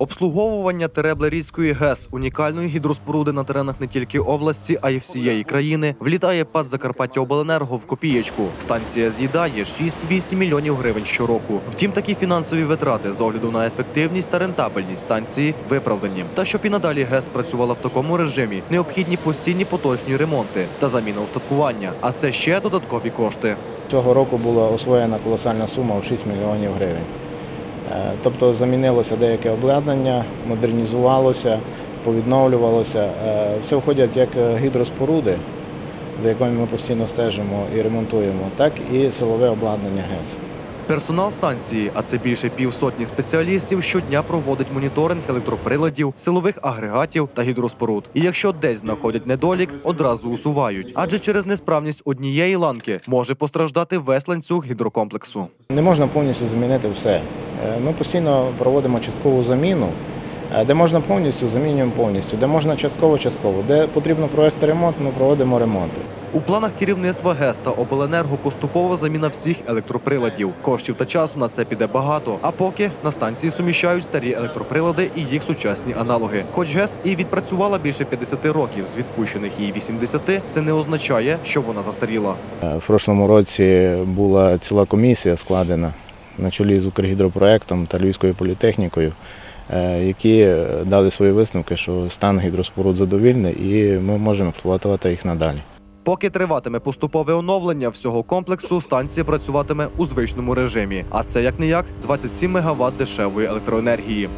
Обслуговування Тереблерійської ГЕС унікальної гідроспоруди на теренах не тільки області, а й всієї країни влітає ПАД Закарпаття Обленерго в копієчку. Станція з'їдає 6-8 мільйонів гривень щороку. Втім, такі фінансові витрати з огляду на ефективність та рентабельність станції виправдані. Та щоб і надалі ГЕС працювала в такому режимі, необхідні постійні поточні ремонти та заміна устаткування. А це ще додаткові кошти. Цього року була освоєна колосальна сума в 6 мільйонів гривень. Е, Тобто замінилося деяке обладнання, модернізувалося, повідновлювалося. Е, Все входять як гідроспоруди, за якими ми постійно стежимо і ремонтуємо, так і силове обладнання ГЕС. Персонал станції, а це більше півсотні спеціалістів, щодня проводить моніторинг електроприладів, силових агрегатів та гідроспоруд. І якщо десь знаходять недолік, одразу усувають. Адже через несправність однієї ланки може постраждати весь ланцюг гідрокомплексу. Не можна повністю замінити все. Е, Ми постійно проводимо часткову заміну, е, де можна повністю, замінюємо повністю, де можна частково-частково, де потрібно провести ремонт, ми проводимо ремонти. У планах керівництва ГЕС та Обленерго поступова заміна всіх електроприладів. Коштів та часу на це піде багато. А поки на станції суміщають старі електроприлади і їх сучасні аналоги. Хоч ГЕС і відпрацювала більше 50 років з відпущених її 80, це не означає, що вона застаріла. Е, В прошлому році була ціла комісія складена на чолі з Укргідропроектом та Львівською політехнікою, е, які дали свої висновки, що стан гідроспоруд задовільний і ми можемо експлуатувати їх надалі. Поки триватиме поступове оновлення всього комплексу, станція працюватиме у звичному режимі. А це як не як 27 МВт дешевої електроенергії.